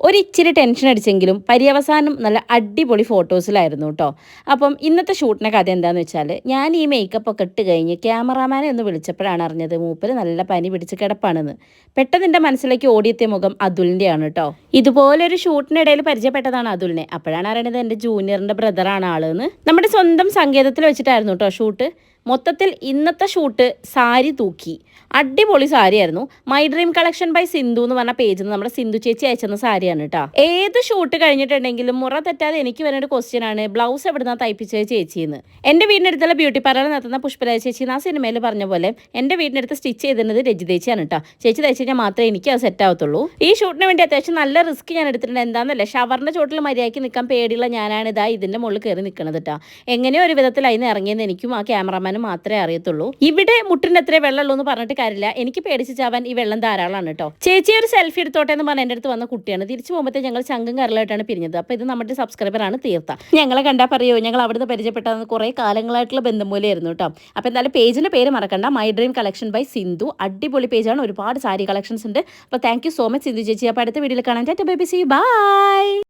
ഒരിച്ചിരി ടെൻഷൻ അടിച്ചെങ്കിലും പര്യവസാനം നല്ല അടിപൊളി ഫോട്ടോസിലായിരുന്നു കേട്ടോ അപ്പം ഇന്നത്തെ ഷൂട്ടിന്റെ കഥ എന്താണെന്ന് വെച്ചാൽ ഞാൻ ഈ മേക്കപ്പ് ഒക്കെ ഇട്ട് കഴിഞ്ഞ് ക്യാമറാമാനെ ഒന്ന് വിളിച്ചപ്പോഴാണ് അറിഞ്ഞത് മൂപ്പര് നല്ല പനി പിടിച്ച് കിടപ്പാണെന്ന്. പെട്ടെന്ന് എന്റെ മനസ്സിലേക്ക് ഓടിയെത്തിയ മുഖം അതുലിന്റെയാണ് കേട്ടോ ഇതുപോലൊരു ഷൂട്ടിനിടയിൽ പരിചയപ്പെട്ടതാണ് അതുലിനെ. അപ്പോഴാണ് അറിയണത് എന്റെ ജൂനിയറിന്റെ ബ്രദറാണ് ആളെന്ന് നമ്മുടെ സ്വന്തം സങ്കേതത്തിൽ വെച്ചിട്ടായിരുന്നു കേട്ടോ ഷൂട്ട് മൊത്തത്തിൽ ഇന്നത്തെ ഷൂട്ട് സാരി തൂക്കി. അടിപൊളി സാരിയായിരുന്നു. My dream collection by Sindhu എന്ന് പറഞ്ഞ പേജിൽ നിന്ന് നമ്മുടെ സിന്ധു ചേച്ചി അയച്ചെന്ന സാരിയാണ് കേട്ടോ ഏത് ഷൂട്ട് കഴിഞ്ഞിട്ടുണ്ടെങ്കിലും മുറ തെറ്റാതെ എനിക്ക് വരുന്ന ഒരു ക്വസ്റ്റ്യൻ ആണ് ബ്ലൗസ് എവിടുന്ന തയ്പ്പിച്ചത് ചേച്ചിന്ന്. എന്റെ വീടിനടുത്തുള്ള ബ്യൂട്ടി പാർലർ നടത്തുന്ന പുഷ്പരാജ ചേച്ചി ആ സിനിമയിൽ പറഞ്ഞ പോലെ എന്റെ വീടിനടുത്ത് സ്റ്റിച്ച് ചെയ്തിരുന്നത് രജി ചേച്ചിയാണ് കേട്ടോ ചേച്ചി തയ്ച്ചു കഴിഞ്ഞാൽ മാത്രമേ എനിക്ക് അത് സെറ്റ് ആവത്തുള്ളൂ. ഈ ഷൂട്ടിന് വേണ്ടി അത്യാവശ്യം നല്ല റിസ്ക് ഞാൻ എടുത്തിട്ടുണ്ട്. എന്താണെന്നല്ലേ ഷവറിന്റെ ചോട്ടിൽ മര്യാദയ്ക്ക് നിൽക്കാൻ പേടിയുള്ള ഞാനാണ് ഇതാ ഇതിന്റെ മുകളിൽ കയറി നിൽക്കുന്നത് കേട്ടോ എങ്ങനെയോ ഒരു വിധത്തിൽ അതിന് ഇറങ്ങിയെന്ന് എനിക്കും ആ ക്യാമറമാനും മാത്രമേ അറിയത്തുള്ളൂ. ഇവിടെ മുട്ടിന് എത്ര വെള്ളമുള്ളൂ എന്ന് പറഞ്ഞിട്ട് കാര്യമില്ല. എനിക്ക് പേടിച്ച് ചാവാൻ ഈ വെള്ളം ധാരാളമാണ് കേട്ടോ. ചേച്ചി ഒരു സെൽഫി എടുത്തോട്ടെ എന്ന് പറഞ്ഞ എന്റെ അടുത്ത് വന്ന കുട്ടിയാണ്. തിരിച്ചു പോകുമ്പോൾ ഞങ്ങൾ ചങ്കും കരലായിട്ടാണ് പിരിഞ്ഞത്. അപ്പോൾ ഇത് നമ്മുടെ സബ്സ്ക്രൈബറാണ് തീർത്ത. ഞങ്ങളെ കണ്ടാൽ പറയോ ഞങ്ങൾ അവിടുന്ന് പരിചയപ്പെട്ടതെന്ന് കുറേ കാലങ്ങളായിട്ടുള്ള ബന്ധം പോലെയായിരുന്നു കേട്ടോ. അപ്പോൾ എന്തായാലും പേജിന്റെ പേര് മറക്കണ്ട. My dream collection by Sindhu അടിപൊളി പേജാണ്. ഒരുപാട് സാരി കളക്ഷൻസ് ഉണ്ട്. അപ്പോൾ താങ്ക് സോ മച്ച് സിന്ധു ചേച്ചി. അപ്പോൾ അടുത്ത വീഡിയോയിൽ കാണാൻ ടാറ്റ ബേബി സി ബൈ